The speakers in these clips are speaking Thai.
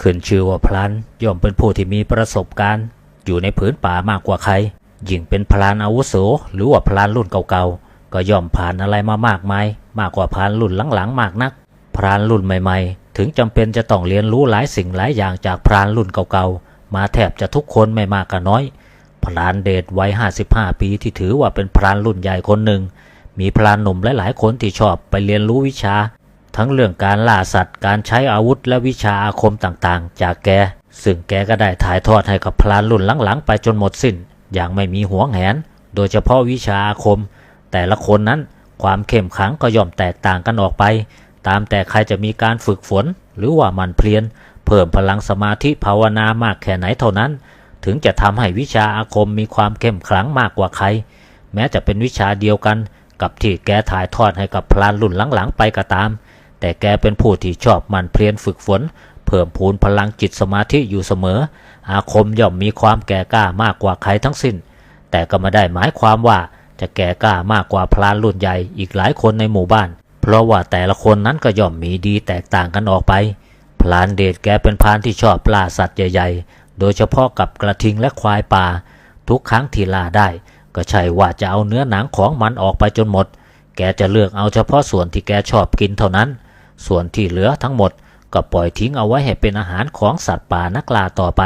ขึ้นชื่อว่าพลานย่อมเป็นผู้ที่มีประสบการณ์ อยู่ในผืนป่ามากกว่าใคร ยิ่งเป็นพลานอาวุโสหรือว่าพลานรุ่นเก่าๆ ก็ย่อมผ่านอะไรมามากมาย มากกว่าพลานรุ่นหลังๆ มากนักพรานรุ่นใหม่ๆ ถึงจำเป็นจะต้องเรียนรู้หลายสิ่งหลายอย่างจากพรานรุ่นเก่าๆ มาแทบจะทุกคนไม่มากก็น้อยพรานเดชวัย55 ปีที่ถือว่าเป็นพรานรุ่นใหญ่คนหนึ่ง มีพรานหนุ่มหลายๆคนที่ชอบไปเรียนรู้วิชา ทั้งเรื่องการล่าสัตว์ การใช้อาวุธและวิชาอาคมต่างๆ จากแก ซึ่งแกก็ได้ถ่ายทอดให้กับพรานรุ่นหลังๆ ไปจนหมดสิ้น อย่างไม่มีหัวแหน โดยเฉพาะวิชาอาคม แต่ละคนนั้นความเข้มขลังก็ย่อมแตกต่างกันออกไป ตามแต่ใครจะมีการฝึกฝน หรือว่ามันเพลียน เพิ่มพลังสมาธิภาวนามากแค่ไหนเท่านั้น ถึงจะทำให้วิชาอาคมมีความเข้มขลังมากกว่าใคร แม้จะเป็นวิชาเดียวกันกับที่แกถ่ายทอดให้กับพลานรุ่นหลังๆไปก็ตาม แต่แกเป็นผู้ที่ชอบมันเพลียนฝึกฝน เพิ่มพูนพลังจิตสมาธิอยู่เสมอ อาคมย่อมมีความแก่กล้ามากกว่าใครทั้งสิ้น แต่ก็ไม่ได้หมายความว่าจะแก่กล้ามากกว่าพลานรุ่นใหญ่อีกหลายคนในหมู่บ้าน เพราะว่าแต่ละคนนั้นก็ย่อมมีดีแตกต่างกันออกไป พลานเดชแกเป็นพรานที่ชอบล่าสัตว์ใหญ่ ๆ โดยเฉพาะกับกระทิงและควายป่า ทุกครั้งที่ล่าได้ ก็ใช่ว่าจะเอาเนื้อหนังของมันออกไปจนหมด แกจะเลือกเอาเฉพาะส่วนที่แกชอบกินเท่านั้น ส่วนที่เหลือทั้งหมดก็ปล่อยทิ้งเอาไว้ให้เป็นอาหารของสัตว์ป่านักล่าต่อไป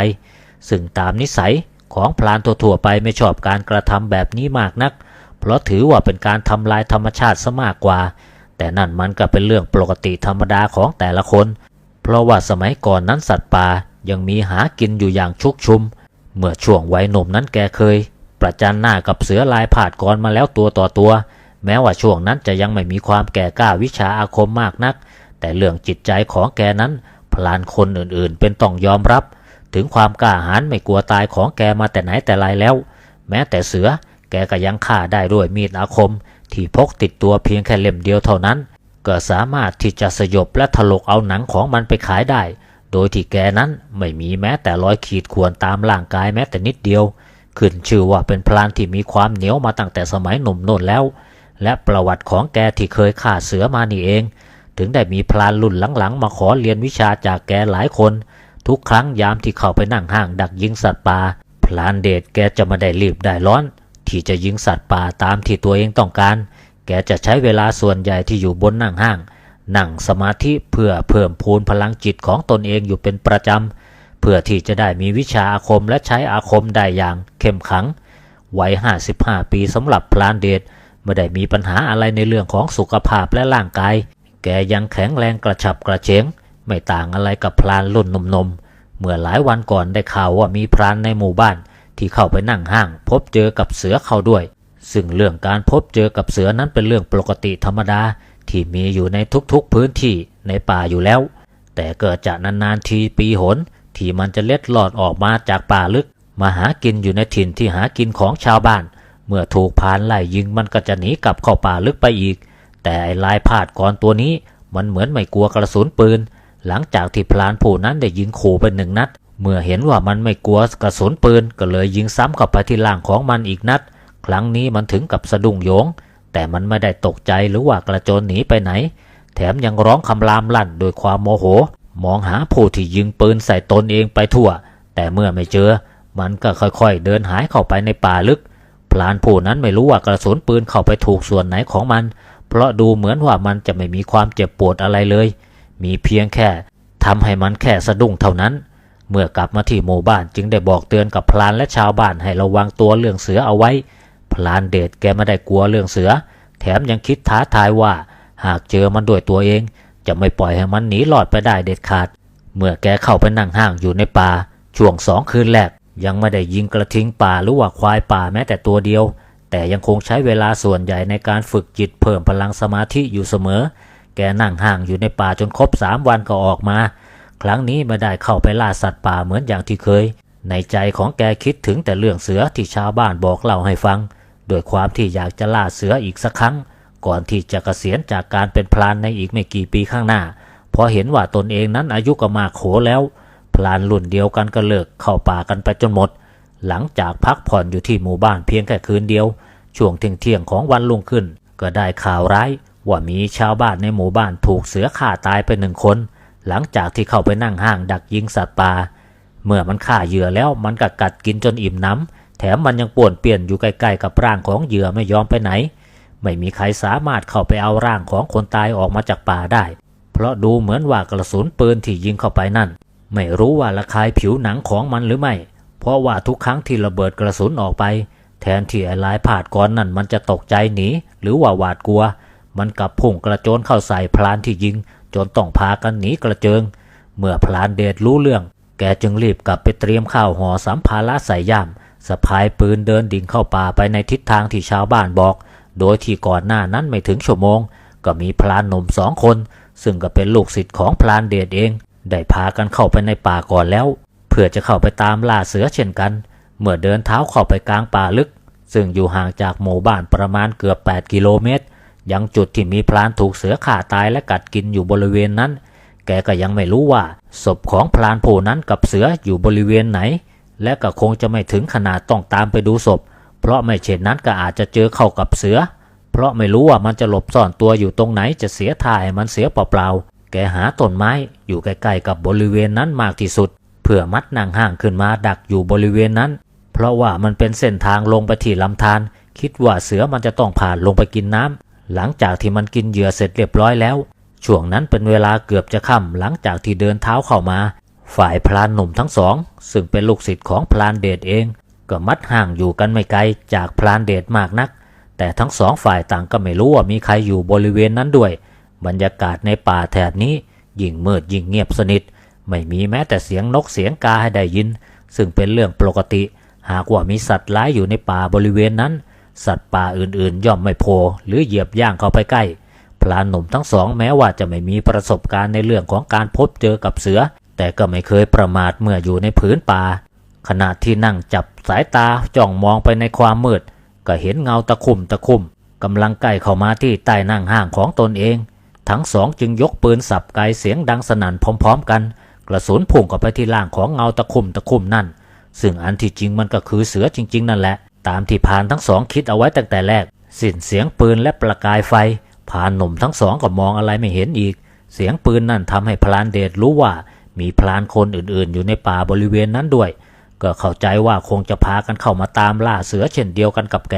ซึ่งตามนิสัยของพลานทั่วไปไม่ชอบการกระทำแบบนี้มากนัก เพราะถือว่าเป็นการทำลายธรรมชาติซะมากกว่า แต่นั่นมันก็เป็นเรื่องปกติธรรมดาของแต่ละคน เพราะว่าสมัยก่อนนั้นสัตว์ป่ายังมีหากินอยู่อย่างชุกชุม เมื่อช่วงวัยหนุ่มนั้นแกเคย ประจันหน้ากับเสือลายผาดกรมาแล้วตัวต่อตัว แม้ว่าช่วงนั้นจะยังไม่มีความแก่กล้าวิชาอาคมมากนัก แต่เรื่องจิตใจของแกนั้น พลานคนอื่นๆ เป็นต้องยอมรับ ถึงความกล้าหาญไม่กลัวตายของแกมาแต่ไหนแต่ไรแล้ว แม้แต่เสือแกก็ยังฆ่าได้ด้วยมีดอาคม ที่พกติดตัวเพียงแค่เล่มเดียวเท่านั้น ก็สามารถที่จะสยบและถลกเอาหนังของมันไปขายได้ โดยที่แกนั้นไม่มีแม้แต่รอยขีดข่วนตามร่างกายแม้แต่นิดเดียว ขึ้นชื่อว่าเป็นพลานที่มีความเหนียวมาตั้งแต่สมัยหนุ่มโน่นแล้ว และประวัติของแกที่เคยฆ่าเสือมานี่เอง ถึงได้มีพลานรุ่นหลังๆ มาขอเรียนวิชาจากแกหลายคน ทุกครั้งยามที่เข้าไปนั่งห้างดักยิงสัตว์ป่าพลานเดชแกจะไม่ได้รีบได้ร้อน ที่จะยิงสัตว์ป่าตามที่ตัวเองต้องการ แกจะใช้เวลาส่วนใหญ่ที่อยู่บนนั่งห้าง นั่งสมาธิเพื่อเพิ่มพูนพลังจิตของตนเองอยู่เป็นประจำ เพื่อที่จะได้มีวิชาอาคมและใช้อาคมได้อย่างเข้มขังวัย55 ปีสำหรับพลานเดชไม่ได้มีปัญหาอะไรในเรื่องของสุขภาพและร่างกาย แกยังแข็งแรงกระฉับกระเฉงไม่ต่างอะไรกับพลานรุ่นนมๆเมื่อหลายวันก่อนได้ข่าวว่ามีพรานในหมู่บ้าน ที่เข้าไปนั่งห้าง พบเจอกับเสือเข้าด้วย ซึ่งเรื่องการพบเจอกับเสือนั้นเป็นเรื่องปกติธรรมดาที่มีอยู่ในทุกๆพื้นที่ในป่าอยู่แล้ว แต่เกิดจากนานๆทีปีหนที่มันจะเล็ดลอดออกมาจากป่าลึก มาหากินอยู่ในถิ่นที่หากินของชาวบ้าน เมื่อถูกพานไล่ยิงมันก็จะหนีกลับเข้าป่าลึกไปอีก แต่ไอ้ลายพาดก่อนตัวนี้มันเหมือนไม่กลัวกระสุนปืน หลังจากที่พลานผู้นั้นได้ยิงขู่ไปหนึ่งนัด เมื่อเห็นว่ามันไม่กลัวกระสุนปืนก็เลยยิงซ้ำเข้าไปที่ล่างของมันอีกนัด ครั้งนี้มันถึงกับสะดุ้งโยง แต่มันไม่ได้ตกใจหรือว่ากระโจนหนีไปไหน แถมยังร้องคำรามลั่นโดวยความโมโห มองหาผู้ที่ยิงปืนใส่ตนเองไปทั่ว แต่เมื่อไม่เจอ มันก็ค่อยๆ เดินหายเข้าไปในป่าลึกพลานผู้นั้นไม่รู้ว่ากระสุนปืนเข้าไปถูกส่วนไหนของมัน ราะดูเหมือนว่ามันจะไม่มีความเจ็บปวดอะไรเลย มีเพียงแค่ทำให้มันแค่สะดุ้งเท่านั้น เมื่อกลับมาที่หมู่บ้านจึงได้บอกเตือนกับพลานและชาวบ้านให้ระวังตัวเรื่องเสือเอาไว้ พลานเดชแกไม่ได้กลัวเรื่องเสือ แถมยังคิดท้าทายว่า หากเจอมันด้วยตัวเอง จะไม่ปล่อยให้มันหนีรอดไปได้เด็ดขาด เมื่อแกเข้าไปนั่งห้างอยู่ในป่าช่วงสองคืนแรกยังไม่ได้ยิงกระทิงป่าหรือว่าควายป่าแม้แต่ตัวเดียว แต่ยังคงใช้เวลาส่วนใหญ่ในการฝึกจิตเพิ่มพลังสมาธิอยู่เสมอ แกนั่งห้างอยู่ในป่าจนครบสามวันก็ออกมา ครั้งนี้ไม่ได้เข้าไปล่าสัตว์ป่าเหมือนอย่างที่เคย ในใจของแกคิดถึงแต่เรื่องเสือที่ชาวบ้านบอกเล่าให้ฟัง โดยความที่อยากจะล่าเสืออีกสักครั้ง ก่อนที่จะเกษียณจากการเป็นพลานในอีกไม่กี่ปีข้างหน้าพราะเห็นว่าตนเองนั้นอายุก็มากโขแล้วพลานรุ่นเดียวกันก็เลิกเข้าป่ากันไปจนหมด หลังจากพักผ่อนอยู่ที่หมู่บ้านเพียงแค่คืนเดียว ช่วงเที่ยงของวันรุ่งขึ้น ก็ได้ข่าวร้ายว่ามีชาวบ้านในหมู่บ้านถูกเสือฆ่าตายไปหนึ่งคน หลังจากที่เข้าไปนั่งห้างดักยิงสัตว์ป่าเมื่อมันฆ่าเหยื่อแล้วมันก็กัดกินจนอิ่มน้ำแถมมันยังป่วนเปลี่ยนอยู่ใกล้ๆกับร่างของเหยื่อไม่ยอมไปไหน ไม่มีใครสามารถเข้าไปเอาร่างของคนตายออกมาจากป่าได้ เพราะดูเหมือนว่ากระสุนปืนที่ยิงเข้าไปนั่น ไม่รู้ว่าระคายผิวหนังของมันหรือไม่ ราะว่าทุกครั้งที่ระเบิดกระสุนออกไป แทนที่ไอ้ลายผาดก่อนนั่นมันจะตกใจหนี หรือว่าหวาดกลัว มันกลับพุ่งกระโจนเข้าใส่พลานที่ยิง จนต้องพากันหนีกระเจิง เมื่อพลานเดชรู้เรื่อง แกจึงรีบกลับไปเตรียมข้าวห่อสัมภาระใส่ย่ามสะพายปืนเดินดิ่งเข้าป่าไปในทิศทางที่ชาวบ้านบอก โดยที่ก่อนหน้านั้นไม่ถึงชั่วโมง ก็มีพลานหนุ่มสองคน ซึ่งก็เป็นลูกศิษย์ของพลานเดชเอง ได้พากันเข้าไปในป่าก่อนแล้ว พื่อจะเข้าไปตามล่าเสือเช่นกัน เมื่อเดินเท้าเข้าไปกลางป่าลึก ซึ่งอยู่ห่างจากหมู่บ้านประมาณเกือบ 8 กิโลเมตร ยังจุดที่มีพลานถูกเสือข่าตายและกัดกินอยู่บริเวณนั้น แกก็ยังไม่รู้ว่า ศพของพลานผู้นั้นกับเสืออยู่บริเวณไหน และก็คงจะไม่ถึงขนาดต้องตามไปดูศพ เพราะไม่เช่นนั้นก็อาจจะเจอเข้ากับเสือ เพราะไม่รู้ว่ามันจะหลบซ่อนตัวอยู่ตรงไหนจะเสียท่าให้มันเสียเปล่าๆแกหาต้นไม้อยู่ใกล้ๆกับบริเวณนั้นมากที่สุด เพื่อมัดนางห้างขึ้นมาดักอยู่บริเวณนั้น เพราะว่ามันเป็นเส้นทางลงไปที่ลำธารคิดว่าเสือมันจะต้องผ่านลงไปกินน้ำหลังจากที่มันกินเหยื่อเสร็จเรียบร้อยแล้ว ช่วงนั้นเป็นเวลาเกือบจะค่ำหลังจากที่เดินเท้าเข้ามา ฝ่ายพลานหนุ่มทั้งสอง ซึ่งเป็นลูกศิษย์ของพลานเดชเอง ก็มัดห่างอยู่กันไม่ไกลจากพลานเดชมากนัก แต่ทั้งสองฝ่ายต่างก็ไม่รู้ว่ามีใครอยู่บริเวณนั้นด้วย บรรยากาศในป่าแถบนี้ยิ่งมืดยิ่งเงียบสนิท ไม่มีแม้แต่เสียงนกเสียงกาให้ได้ยิน ซึ่งเป็นเรื่องปกติ หากว่ามีสัตว์ร้ายอยู่ในป่าบริเวณนั้น สัตว์ป่าอื่นๆ ย่อมไม่โผล่หรือเหยียบย่างเข้าไปใกล้ พลานหนุ่มทั้งสองแม้ว่าจะไม่มีประสบการณ์ในเรื่องของการพบเจอกับเสือ แต่ก็ไม่เคยประมาทเมื่ออยู่ในผืนป่า ขณะที่นั่งจับสายตาจ้องมองไปในความมืด ก็เห็นเงาตะคุ่มตะคุ่มกำลังใกล้เข้ามาที่ใต้นั่งห้างของตนเอง ทั้งสองจึงยกปืนสับไกเสียงดังสนั่นพร้อม ๆ กัน กระสุนพุ่งเข้าไปที่ล่างของเงาตะคุ่มตะคุ่มนั่น ซึ่งอันที่จริงมันก็คือเสือจริง ๆ นั่นแหละ ตามที่พรานทั้งสองคิดเอาไว้ตั้งแต่แรก สิ้นเสียงปืนและประกายไฟพรานหนุ่มทั้งสองก็มองอะไรไม่เห็นอีก เสียงปืนนั่นทำให้พรานเดชรู้ว่ามีพรานคนอื่นๆ อยู่ในป่าบริเวณนั้นด้วย ก็เข้าใจว่าคงจะพากันเข้ามาตามล่าเสือเช่นเดียวกันกับแก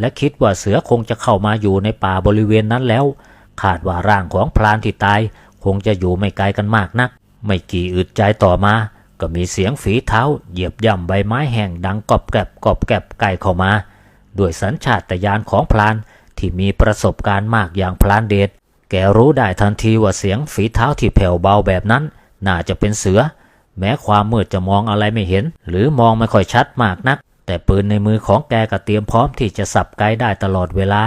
และคิดว่าเสือคงจะเข้ามาอยู่ในป่าบริเวณนั้นแล้ว คาดว่าร่างของพรานที่ตาย คงจะอยู่ไม่ไกลกันมากนัก ไม่กี่อึดใจต่อมา ก็มีเสียงฝีเท้า เหยียบย่ำใบไม้แห้งดังกรอบแกรบกรอบแกรบใกล้เข้ามา ด้วยสัญชาตญาณของพรานที่มีประสบการณ์มากอย่างพรานเดชแกรู้ได้ทันทีว่าเสียงฝีเท้าที่แผ่วเบาแบบนั้น น่าจะเป็นเสือ แม้ความมืดจะมองอะไรไม่เห็น หรือมองไม่ค่อยชัดมากนัก แต่ปืนในมือของแกก็เตรียมพร้อมที่จะสับไกได้ตลอดเวลา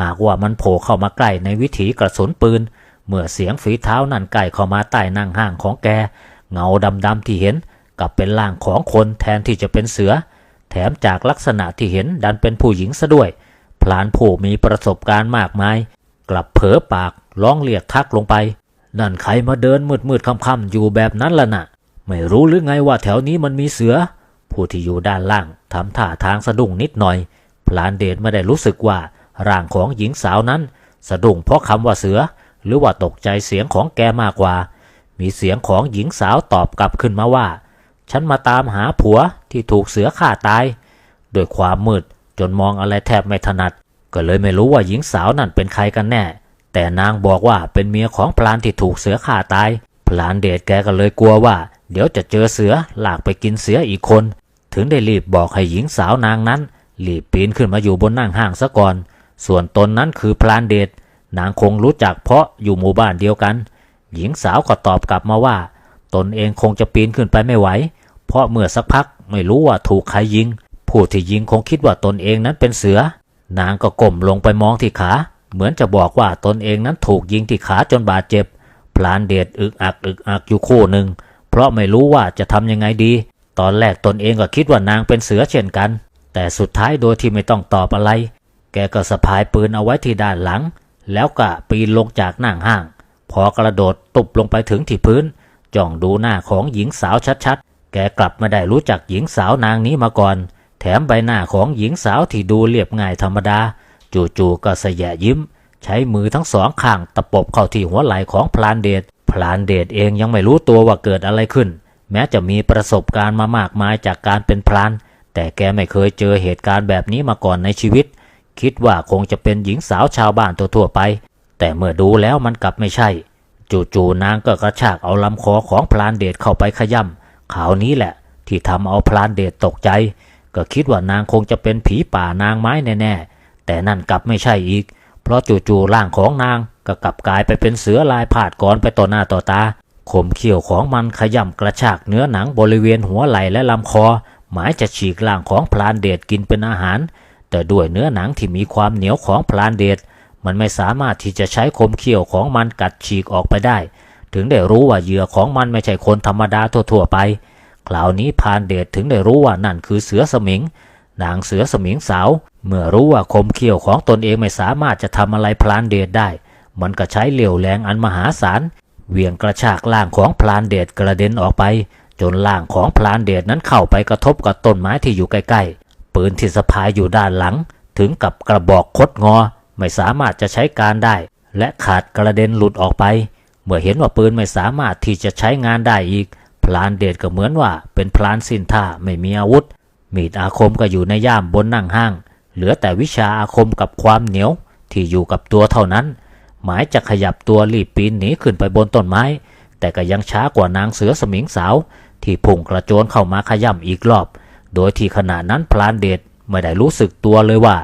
หากว่ามันโผล่เข้ามาใกล้ในวิถีกระสุนปืน เมื่อเสียงฝีเท้านั่นใกล้เข้ามาใต้นั่งห้างของแก เงาดำๆที่เห็นกลับเป็นร่างของคนแทนที่จะเป็นเสือ แถมจากลักษณะที่เห็นดันเป็นผู้หญิงซะด้วย พลานผู้มีประสบการณ์มากมาย กลับเผลอปากร้องเรียกทักลงไป นั่นใครมาเดินมืดๆค่ำๆอยู่แบบนั้นล่ะน่ะ ไม่รู้หรือไงว่าแถวนี้มันมีเสือ ผู้ที่อยู่ด้านล่างทำท่าทางสะดุ้งนิดหน่อย พลานเดชไม่ได้รู้สึกว่าร่างของหญิงสาวนั้น สะดุ้งเพราะคำว่าเสือ หรือว่าตกใจเสียงของแกมากกว่า มีเสียงของหญิงสาวตอบกลับขึ้นมาว่า ฉันมาตามหาผัวที่ถูกเสือฆ่าตายโดวยความมืดจนมองอะไรแทบไม่ถนัด ก็เลยไม่รู้ว่าหญิงสาวนั่นเป็นใครกันแน่ แต่นางบอกว่าเป็นเมียของพลานที่ถูกเสือฆ่าตาย พลานเดชแกก็เลยกลัวว่า เดี๋ยวจะเจอเสือหลากไปกินเสืออีกคน ถึงได้รีบบอกให้หญิงสาวนางนั้นรีบปีนขึ้นมาอยู่บนนั่งห้างซะก่อน ส่วนตนนั้นคือพลานเดช นางคงรู้จักเพราะอยู่หมู่บ้านเดียวกัน หญิงสาวก็ตอบกลับมาว่า ตนเองคงจะปีนขึ้นไปไม่ไหว เพราะเมื่อสักพักไม่รู้ว่าถูกใครยิง ผู้ที่ยิงคงคิดว่าตนเองนั้นเป็นเสือ นางก็ก้มลงไปมองที่ขา เหมือนจะบอกว่าตนเองนั้นถูกยิงที่ขาจนบาดเจ็บ พลานเดชอึกอักอึกอักอยู่คู่หนึ่ง เพราะไม่รู้ว่าจะทำยังไงดี ตอนแรกตนเองก็คิดว่านางเป็นเสือเช่นกัน แต่สุดท้ายโดยที่ไม่ต้องตอบอะไร แกก็สะพายปืนเอาไว้ที่ด้านหลัง แล้วก็ปีนลงจากนั่งห้าง พอกระโดดตุบลงไปถึงที่พื้น จ้องดูหน้าของหญิงสาวชัดๆ แกกลับไม่ได้รู้จักหญิงสาวนางนี้มาก่อน แถมใบหน้าของหญิงสาวที่ดูเรียบง่ายธรรมดา จู่ๆก็สแยยิ้ม ใช้มือทั้งสองข้างตะปบเข้าที่หัวไหล่ของพลานเดชพลานเดชเองยังไม่รู้ตัวว่าเกิดอะไรขึ้น แม้จะมีประสบการณ์มามากมายจากการเป็นพราน แต่แกไม่เคยเจอเหตุการณ์แบบนี้มาก่อนในชีวิต คิดว่าคงจะเป็นหญิงสาวชาวบ้านทั่วๆไป แต่เมื่อดูแล้วมันกลับไม่ใช่ จู่ๆนางก็กระชากเอาลำคอของพลานเดชเข้าไปขย่ำข่าวนี้แหละ ที่ทำเอาพลานเดชตกใจ ก็คิดว่านางคงจะเป็นผีป่านางไม้แน่ๆ แต่นั่นกลับไม่ใช่อีก เพราะจู่ๆร่างของนางก็กลับกลายไปเป็นเสือลายผาดก่อนไปต่อหน้าต่อตาขมเขี้ยวของมันขย่ำกระชากเนื้อหนังบริเวณหัวไหล่และลำคอ หมายจะฉีกร่างของพลานเดชกินเป็นอาหาร แต่ด้วยเนื้อหนังที่มีความเหนียวของพลานเดชมันไม่สามารถที่จะใช้คมเขี้ยวของมันกัดฉีกออกไปได้ ถึงได้รู้ว่าเหยื่อของมันไม่ใช่คนธรรมดาทั่วๆไป คราวนี้พรานเดชถึงได้รู้ว่านั่นคือเสือสมิง นางเสือสมิงสาว เมื่อรู้ว่าคมเขี้ยวของตนเองไม่สามารถจะทำอะไรพลานเดชได้ มันก็ใช้เหลี่ยวแรงอันมหาศาลเวียงกระชากล่างของพลานเดชกระเด็นออกไป จนล่างของพลานเดชนั้นเข้าไปกระทบกับต้นไม้ที่อยู่ใกล้ๆ ปืนที่สะพายอยู่ด้านหลัง ถึงกับกระบอกคดงอ ไม่สามารถจะใช้การได้ และขาดกระเด็นหลุดออกไป เมื่อเห็นว่าปืนไม่สามารถที่จะใช้งานได้อีก พลานเดชก็เหมือนว่าเป็นพลานสิ้นท่าไม่มีอาวุธ มีดอาคมก็อยู่ในย่ามบนนั่งห้าง เหลือแต่วิชาอาคมกับความเหนียวที่อยู่กับตัวเท่านั้น หมายจะขยับตัวรีบปีนหนีขึ้นไปบนต้นไม้ แต่ก็ยังช้ากว่านางเสือสมิงสาว ที่พุ่งกระโจนเข้ามาขย่ำอีกรอบ โดยที่ขณะนั้นพลานเดชไม่ได้รู้สึกตัวเลยว่า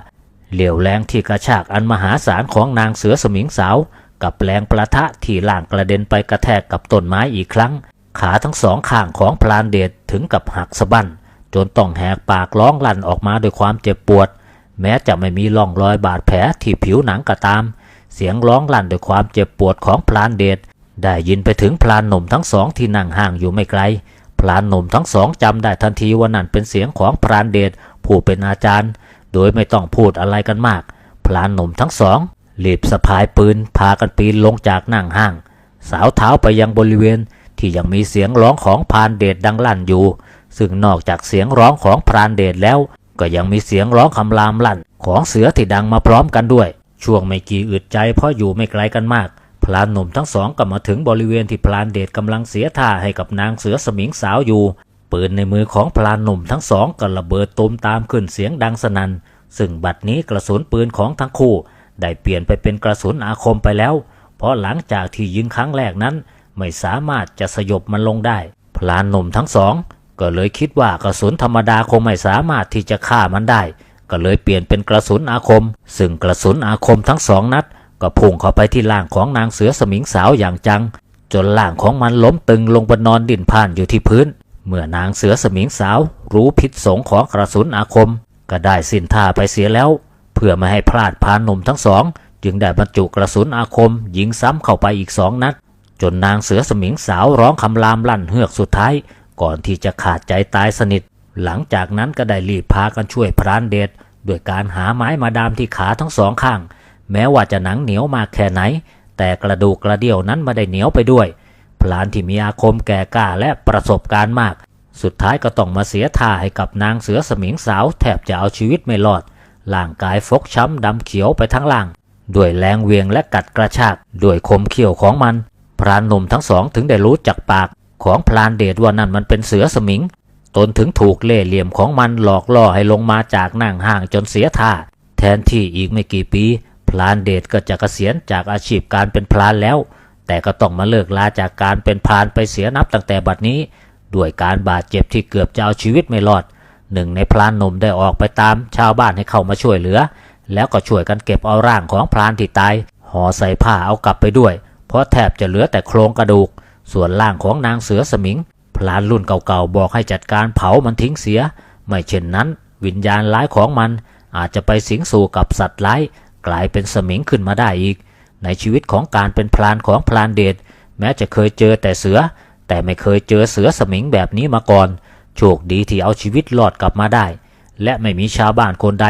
เหลียวแรงที่กระชากอันมหาศาลของนางเสือสมิงสาว กับแรงประทะที่ล่างกระเด็นไปกระแทกกับต้นไม้อีกครั้ง ขาทั้งสองข้างของพลานเดชถึงกับหักสะบั้นจนต้องแหกปากร้องลั่นออกมาด้วยความเจ็บปวด แม้จะไม่มีร่องรอยบาดแผลที่ผิวหนังก็ตาม เสียงร้องลั่นด้วยความเจ็บปวดของพลานเดชได้ยินไปถึงพลานหนุ่มทั้งสองที่นั่งห่างอยู่ไม่ไกล พลานหนุ่มทั้งสองจำได้ทันทีว่านั่นเป็นเสียงของพลานเดชผู้เป็นอาจารย์ โดยไม่ต้องพูดอะไรกันมากพลานหนุ่มทั้งสองรีบสะพายปืนพากันปีนลงจากนั่งห้าง สาวเท้าไปยังบริเวณที่ยังมีเสียงร้องของพรานเดชดังลั่นอยู่ ซึ่งนอกจากเสียงร้องของพรานเดชแล้ว ก็ยังมีเสียงร้องคำรามลั่น ของเสือที่ดังมาพร้อมกันด้วย ช่วงไม่กี่อึดใจเพราะอยู่ไม่ไกลกันมาก ลานหนุ่มทั้งสองก็มาถึงบริเวณที่พลานเดชกำลังเสียท่าให้กับนางเสือสมิงสาวอยู่ ปืนในมือของพลานหนุ่มทั้งสองก็ระเบิดตูมตามขึ้นเสียงดังสนัน่น ซึ่งบัดนี้กระสุนปืนของทั้งคู่ ได้เปลี่ยนไปเป็นกระสุนอาคมไปแล้ว เพราะหลังจากที่ยิงครั้งแรกนั้น ไม่สามารถจะสยบมันลงได้ พลานหนุ่มทั้งสองก็เลยคิดว่ากระสุนธรรมดาคงไม่สามารถที่จะฆ่ามันได้ ก็เลยเปลี่ยนเป็นกระสุนอาคม ซึ่งกระสุนอาคมทั้งสองนัด ก็พุ่งเข้าไปที่ร่างของนางเสือสมิงสาวอย่างจัง จนร่างของมันล้มตึงลงบนนอนดินผ่านอยู่ที่พื้น เมื่อนางเสือสมิงสาวรู้พิษสงของกระสุนอาคม ก็ได้สิ้นท่าไปเสียแล้ว เพื่อไม่ให้พลาดพานหนุ่มทั้งสอง จึงได้บรรจุกระสุนอาคม ยิงซ้ำเข้าไปอีกสองนัด จนนางเสือสมิงสาวร้องคำรามลั่นเฮือกสุดท้าย ก่อนที่จะขาดใจตายสนิท หลังจากนั้นก็ได้รีบพากันช่วยพรานเดชด้วยการหาไม้มาดามที่ขาทั้งสองข้าง แม้ว่าจะหนังเหนียวมากแค่ไหน แต่กระดูกกระเดี่ยวนั้นไม่ได้เหนียวไปด้วย พลานที่มีอาคมแก่กล้าและประสบการณ์มาก สุดท้ายก็ต้องมาเสียท่าให้กับนางเสือสมิงสาวแทบจะเอาชีวิตไม่รอด ร่างกายฟกช้ำดำเขียวไปทั้งล่าง ด้วยแรงเวียงและกัดกระชาก ด้วยคมเขี้ยวของมัน พรานหนุ่มทั้งสองถึงได้รู้จักปากของพลานเดชว่านั่นมันเป็นเสือสมิง ตนถึงถูกเล่เหลี่ยมของมันหลอกล่อให้ลงมาจากนั่งห่างจนเสียท่า แทนที่อีกไม่กี่ปี พลานเดชก็จะเกษียณจากอาชีพการเป็นพลานแล้ว แต่ก็ต้องมาเลิกลาจากการเป็นพรานไปเสียนับตั้งแต่บัดนี้ ด้วยการบาดเจ็บที่เกือบจะเอาชีวิตไม่รอด หนึ่งในพรานหนุ่มได้ออกไปตามชาวบ้านให้เข้ามาช่วยเหลือ แล้วก็ช่วยกันเก็บเอาร่างของพรานที่ตายห่อใส่ผ้าเอากลับไปด้วย เพราะแทบจะเหลือแต่โครงกระดูก ส่วนร่างของนางเสือสมิง พลานรุ่นเก่าๆบอกให้จัดการเผามันทิ้งเสีย ไม่เช่นนั้น วิญญาณร้ายของมันอาจจะไปสิงสู่กับสัตว์ร้าย กลายเป็นสมิงขึ้นมาได้อีก ในชีวิตของการเป็นพลานของพลานเดชแม้จะเคยเจอแต่เสือ แต่ไม่เคยเจอเสือสมิงแบบนี้มาก่อน โชคดีที่เอาชีวิตรอดกลับมาได้ และไม่มีชาวบ้านคนใด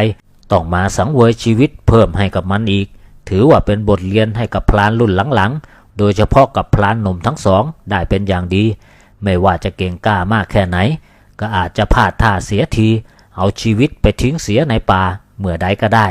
ต้องมาสังเวยชีวิตเพิ่มให้กับมันอีก ถือว่าเป็นบทเรียนให้กับพลานรุ่นหลังๆ โดยเฉพาะกับพลานหนุ่มทั้งสองได้เป็นอย่างดี ไม่ว่าจะเก่งกล้ามากแค่ไหน ก็อาจจะพลาดท่าเสียที เอาชีวิตไปทิ้งเสียในป่าเมื่อใดก็ได้